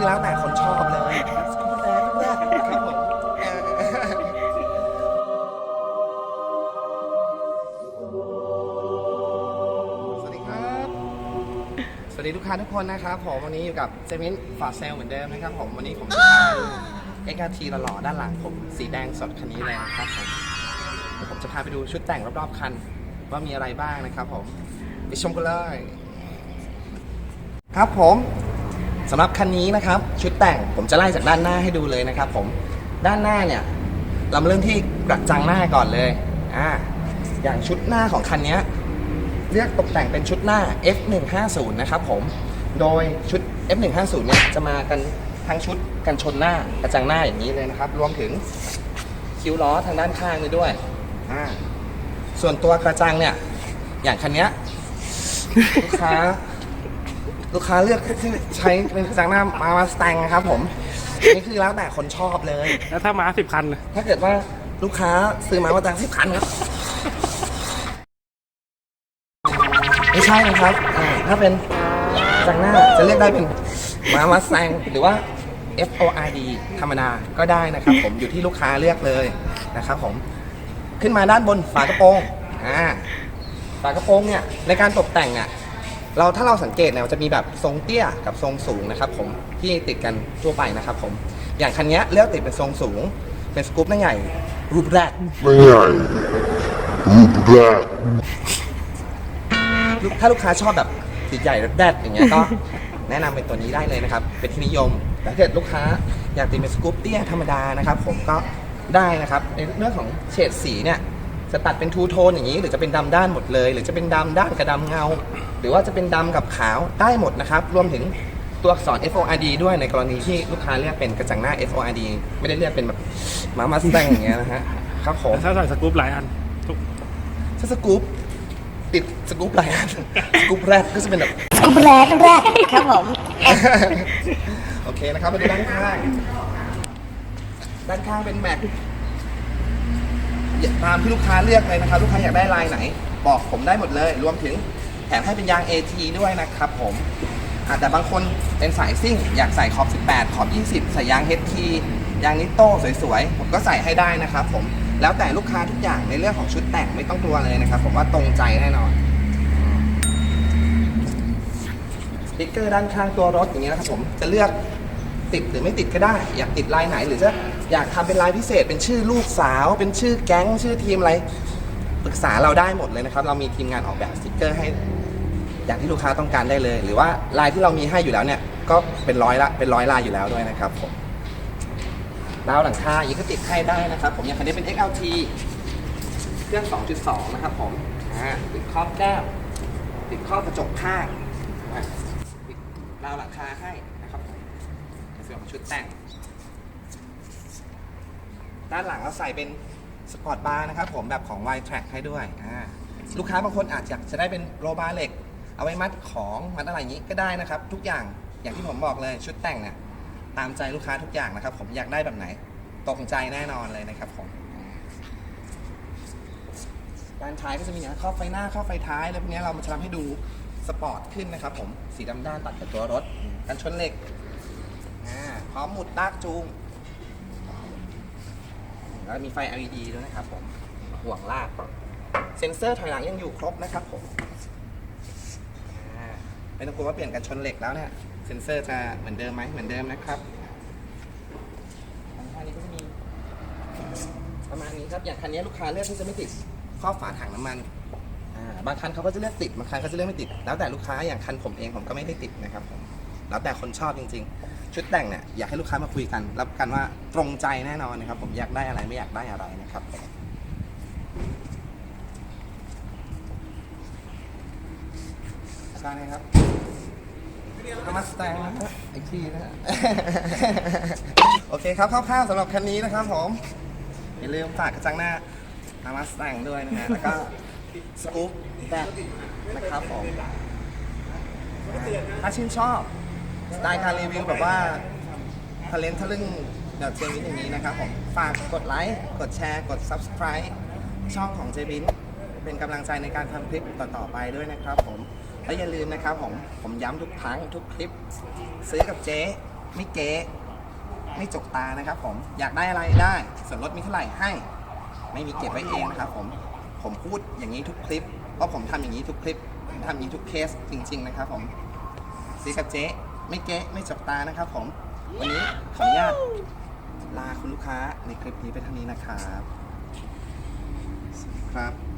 คือแล้วแต่คนชอบเลยครับผมเออสวัสดีครับ สวัสดีลูกค้าทุกคนนะครับผมวันนี้อยู่กับเจมินฟอร์เซลเหมือนเดิมนะครับผมวันนี้ผมจะพาดูเอ็กซ์ทีหล่อๆด้านหลังผมสีแดงสดคันนี้เลยนะครับผมเดี๋ยวผมจะพาไปดูชุดแต่งรอบๆคันว่ามีอะไรบ้างนะครับผมไปชมกันเลย ครับผม สำหรับคันนี้นะครับชุดแต่งผมจะไล่จากด้านหน้าให้ดูเลยนะครับ ผมด้านหน้าเนี่ยเรามาเริ่มที่กระจังหน้าก่อนเลยอ่าอย่างชุดหน้าของคันนี้เลือกตกแต่งเป็นชุดหน้า F150 นะครับผมโดยชุด F150 เนี่ยจะมากันทั้งชุดกันชนหน้ากระจังหน้าอย่างนี้เลยนะครับ รวมถึงคิ้วล้อทางด้านข้างนี้ด้วยอ่าส่วนตัวกระจังเนี่ยอย่างคันนี้ลูกค้า ลูกค้าเลือกที่ใช้เป็นกระจังหน้ามามาสแตงนะครับผมนี่คือแล้วแต่คนชอบเลย แล้วถ้ามาสิบคันน่ะถ้าเกิดว่าลูกค้าซื้อมามาจากสิบคันครับ ไม่ใช่นะครับอ่าถ้าเป็นจากหน้าจะเรียกได้เป็นมามาแซงหรือว่า F O R D ธรรมดาก็ได้นะครับ ผมอยู่ที่ลูกค้าเลือกเลยนะครับผมขึ้นมาด้านบนฝากระโปรงอ่าฝากระโปรงเนี่ยในการตกแต่งอะ เราถ้าเราสังเกตเนี่ยมันจะมีแบบทรงเตี้ยกับทรงสูงนะครับผมที่ติดกันทั่วไปนะครับผมอย่างคันเนี้ยเลือกติดเป็นทรงสูง เป็นสกู๊ปหน้าใหญ่รูปแรกไม่ใหญ่รูปแรกลูกถ้าลูกค้าชอบแบบติดใหญ่แรดๆอย่างเงี้ยก็แนะนำเป็นตัวนี้ได้เลยนะครับ เป็นที่นิยมแต่ถ้าเกิดลูกค้าอยากติดเป็นสกูปเตี้ยธรรมดานะครับ ผมก็ได้นะครับในเรื่องของเฉดสีเนี่ยจะตัดเป็นทูโทนอย่างนี้ หรือจะเป็นดำด้านหมดเลย หรือจะเป็นดำด้านกับดำเงา หรือว่าจะเป็นดำกับขาวได้หมดนะครับ รวมถึงตัวอักษร FORD ด้วยในกรณีที่ลูกค้าเรียกเป็นกระจังหน้า FORD ไม่ได้เรียกเป็นแบบมามาสแตงอย่างเงี้ยนะฮะครับผมถ้าใส่สกู๊ปหลายอันทุกถ้าสกู๊ปติดสกู๊ปอะไรอันสกู๊ปแรกก็จะเป็นแบบแรกแรกครับผมโอเคนะครับมาดูด้านข้าง ด้านข้างเป็นแม็กตามที่ลูกค้าเลือกเลยนะครับ ลูกค้าอยากได้ลายไหน บอกผมได้หมดเลย รวมถึง แถมให้เป็นยาง AT ด้วยนะครับผมอะแต่บางคนเป็นสายซิ่ง อยากใส่ขอบ 18 ขอบ 20 ใส่ยาง HT ยางนิโต้สวยๆ ผมก็ใส่ให้ได้นะครับผมแล้วแต่ลูกค้าทุกอย่างในเรื่องของชุดแต่งไม่ต้องกลัวเลยนะครับ ผมว่าตรงใจแน่นอนสติ๊กเกอร์ด้านข้างตัวรถอย่างเงี้ยนะครับผมจะเลือกติดหรือไม่ติดก็ได้ อยากติดลายไหนหรือจะอยากทำเป็นลายพิเศษ เป็นชื่อลูกสาว เป็นชื่อแก๊ง ชื่อทีมอะไรปรึกษาเราได้หมดเลยนะครับ เรามีทีมงานออกแบบสติ๊กเกอร์ให้ อย่างที่ลูกค้าต้องการได้เลย หรือว่าลายที่เรามีให้อยู่แล้วเนี่ยก็เป็นร้อยละเป็นร้อยลายอยู่แล้วด้วยนะครับผมดาวหลังคาอีกก็ติดให้ได้นะครับ ผมอย่างคันนี้เป็น XLT เครื่อง 2.2 นะครับผมติดครอบแก้มติดครอบกระจกข้างอะราวหลังคาให้นะครับผมในส่วนของชุดแต่ง ด้านหลังเราใส่เป็นสปอร์ตบาร์นะครับผมแบบของ Y Track ให้ด้วย ลูกค้าบางคนอาจจะจะได้เป็นโรบาร์เหล็ก เอาไว้มัดของมัดอะไรอย่างนี้ก็ได้นะครับ ทุกอย่างอย่างที่ผมบอกเลยชุดแต่งเนี่ยตามใจลูกค้าทุกอย่างนะครับ ผมอยากได้แบบไหนตรงใจแน่นอนเลยนะครับผมด้านท้ายก็จะมีนะครอบไฟหน้าครอบไฟท้ายแล้วพวกนี้เรามาทำให้ดูสปอร์ตขึ้นนะครับ ผมสีดำด้านตัดกับตัวรถกันชนเหล็กพร้อมหมุดลากจูงแล้วมีไฟ LED ด้วยนะครับผมห่วงลาก เซ็นเซอร์ถอยหลังยังอยู่ครบนะครับผม ไม่ต้องกลัวว่าเปลี่ยนกันชนเหล็กแล้วเนี่ยเซ็นเซอร์จะเหมือนเดิมไหมเหมือนเดิมนะครับทางนี้ก็จะมีประมาณนี้ครับอย่างคันนี้ลูกค้าเลือกที่จะไม่ติดครอฝาถังน้ำมันบางคันเขาก็จะเลือกติดบางคันเขาจะเลือกไม่ติด แล้วแต่ลูกค้าอย่างคันผมเองผมก็ไม่ได้ติดนะครับผมแล้วแต่คนชอบจริง ๆ ชุดแต่งเนี่ยอยากให้ลูกค้ามาคุยกันรับกันว่าตรงใจแน่นอนนะครับ ผมอยากได้อะไรไม่อยากได้อะไรนะครับใช่ครับ มาสแตงนะฮะอีกทีนะฮะ โอเคครับคร่าวๆสำหรับคันนี้นะครับผม อย่าลืมฝากกระจังหน้านามาสแตงด้วยนะฮะ แล้วก็สกู๊ปแบกนะครับผม ถ้าชื่นชอบ สไตล์การรีวิวแบบว่าทะเลนทะลึ่งแบบเจมินอย่างนี้นะครับผม ฝากกดไลค์ กดแชร์ กด subscribe ช่องของเจมินเป็นกำลังใจในการทำคลิปต่อๆไปด้วยนะครับผม และอย่าลืมนะครับผม ผมย้ำทุกครั้งทุกคลิป ซื้อกับเจ๊ไม่เก๊ไม่จกตานะครับผม อยากได้อะไรได้ ส่วนลดมีเท่าไหร่ให้ ไม่มีเก็บไว้เองนะครับผม ผมพูดอย่างนี้ทุกคลิป เพราะผมทำอย่างนี้ทุกคลิปทำอย่างนี้ทุกเคสจริง ๆ นะครับผมซีกับเจ๊ไม่เก๊ไม่จกตานะครับผม วันนี้ขออนุญาตลาคุณลูกค้าในคลิปนี้ไปเท่านี้นะครับ สวัสดีครับ